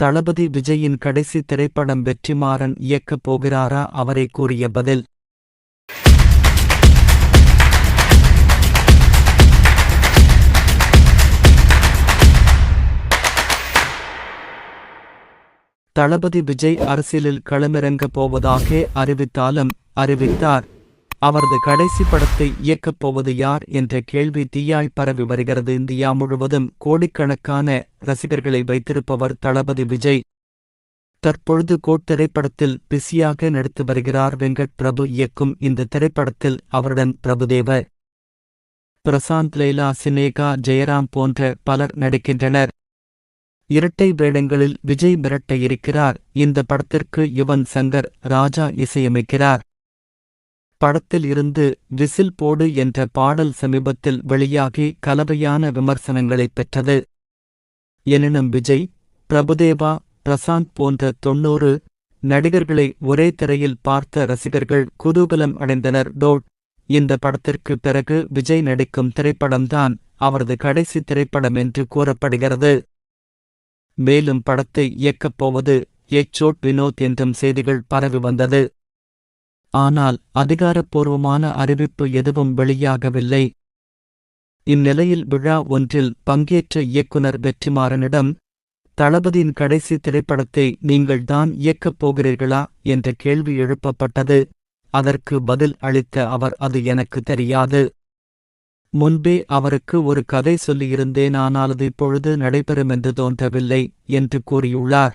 தளபதி விஜயின் கடைசி திரைப்படம் வெற்றிமாறன் இயக்கப் போகிறாரா? அவரை கூறிய பதில். தளபதி விஜய் அரசியலில் களமிறங்கப் போவதாக அறிவித்தாலும் அறிவித்தார். அவரது கடைசி படத்தை இயக்கப் போவது யார் என்ற கேள்வி தீயாய் பரவி வருகிறது. இந்தியா முழுவதும் கோடிக்கணக்கான ரசிகர்களை வைத்திருப்பவர் தளபதி விஜய். தற்பொழுது கோட் திரைப்படத்தில் பிஸியாக நடித்து வருகிறார் வெங்கட் பிரபு இயக்கும் இந்த திரைப்படத்தில் அவருடன் பிரபுதேவ பிரசாந்த் லைலா சினேகா ஜெயராம் போன்ற பலர் நடிக்கின்றனர். இரட்டை வேடங்களில் விஜய் மிரட்ட இருக்கிறார். இந்த படத்திற்கு யுவன் சங்கர் ராஜா இசையமைக்கிறார். படத்தில் இருந்து விசில் போடு என்ற பாடல் சமீபத்தில் வெளியாகி கலவையான விமர்சனங்களைப் பெற்றது. எனினும் விஜய் பிரபுதேவா பிரசாந்த் போன்ற தொன்னூறு நடிகர்களை ஒரே திரையில் பார்த்த ரசிகர்கள் குதூகலம் அடைந்தனர். டோட் இந்த படத்திற்கு பிறகு விஜய் நடிக்கும் திரைப்படம்தான் அவரது கடைசி திரைப்படம் என்று கூறப்படுகிறது. மேலும் படத்தை இயக்கப் போவது எச்சோட் வினோத் என்றும் செய்திகள் பரவி வந்தது. ஆனால் அதிகாரப்பூர்வமான அறிவிப்பு எதுவும் வெளியாகவில்லை. இந்நிலையில் விழா ஒன்றில் பங்கேற்ற இயக்குனர் வெற்றிமாறனிடம் தளபதியின் கடைசி திரைப்படத்தை நீங்கள்தான் இயக்கப் போகிறீர்களா? என்ற கேள்வி எழுப்பப்பட்டது. அதற்கு பதில் அளித்த அவர் அது எனக்கு தெரியாது. முன்பே அவருக்கு ஒரு கதை சொல்லியிருந்தேன் ஆனால் அது இப்பொழுது நடைபெறும் என்று தோன்றவில்லை என்று கூறியுள்ளார்.